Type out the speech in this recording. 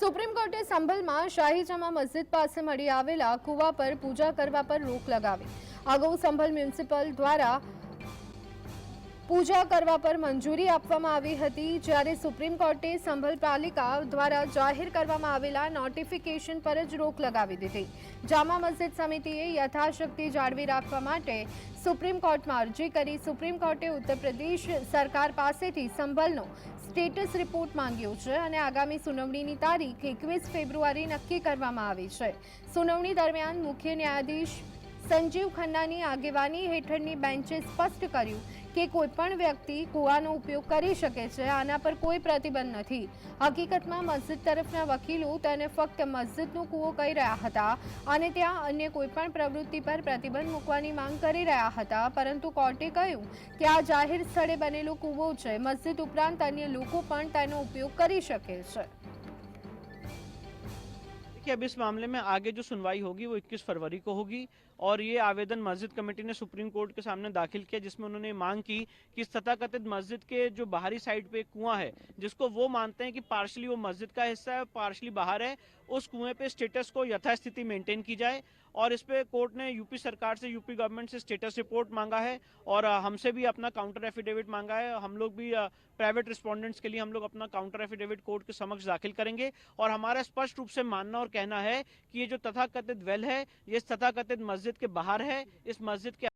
Supreme કોર્ટે સંભલમાં શાહી જમા મસ્જિદ પાસે મળી આવેલા કુવા પર પૂજા કરવા પર રોક લગાવી. અગાઉ સંભલ મ્યુનિસિપલ દ્વારા પૂજા કરવા પર મંજૂરી આપવામાં આવી હતી. જ્યારે સુપ્રીમ કોર્ટે સંભલ પાલિકા દ્વારા જાહેર કરવામાં આવેલા નોટિફિકેશન પર જ રોક લગાવી દીધી. જામા મસ્જિદ સમિતિએ યથાશક્તિ જાળવી રાખવા માટે સુપ્રીમ કોર્ટમાં અરજી કરી. સુપ્રીમ કોર્ટે ઉત્તર પ્રદેશ સરકાર પાસેથી સંભલનો સ્ટેટસ રિપોર્ટ માંગ્યો છે અને આગામી સુનાવણીની તારીખ એકવીસ ફેબ્રુઆરી નક્કી કરવામાં આવી છે. સુનાવણી દરમિયાન મુખ્ય ન્યાયાધીશ સંજીવ ખન્નાની આગેવાની હેઠળની બેન્ચે સ્પષ્ટ કર્યું કે કોઈપણ વ્યક્તિ કૂવાનો ઉપયોગ કરી શકે છે, આના પર કોઈ પ્રતિબંધ નથી. હકીકતમાં મસ્જિદ તરફના વકીલો તેને ફક્ત મસ્જિદનો કૂવો કહી રહ્યા હતા અને ત્યાં અન્ય કોઈપણ પ્રવૃત્તિ પર પ્રતિબંધ મૂકવાની માંગ કરી રહ્યા હતા. પરંતુ કોર્ટે કહ્યું કે આ જાહેર સ્થળે બનેલો કૂવો છે. મસ્જિદ ઉપરાંત અન્ય લોકો પણ તેનો ઉપયોગ કરી શકે છે. देखिए अब इस मामले में आगे जो सुनवाई होगी वो 21 फरवरी को होगी और ये आवेदन मस्जिद कमेटी ने सुप्रीम कोर्ट के सामने दाखिल किया, जिसमें उन्होंने मांग की कि तथाकथित मस्जिद के जो बाहरी साइड पे कुआँ है, जिसको वो मानते हैं कि पार्शली वो मस्जिद का हिस्सा है पार्शली बाहर है, उस कुएँ पे स्टेटस को यथास्थिति मेंटेन की जाए और इस पे कोर्ट ने यूपी सरकार से, यूपी गवर्नमेंट से स्टेटस रिपोर्ट मांगा है और हमसे भी अपना काउंटर एफिडेविट मांगा है। हम लोग भी प्राइवेट रिस्पोंडेंट्स के लिए हम लोग अपना काउंटर एफिडेविट कोर्ट के समक्ष दाखिल करेंगे और हमारा स्पष्ट रूप से मानना और कहना है कि ये जो तथाकथित वेल है ये इस तथाकथित मस्जिद के बाहर है इस मस्जिद के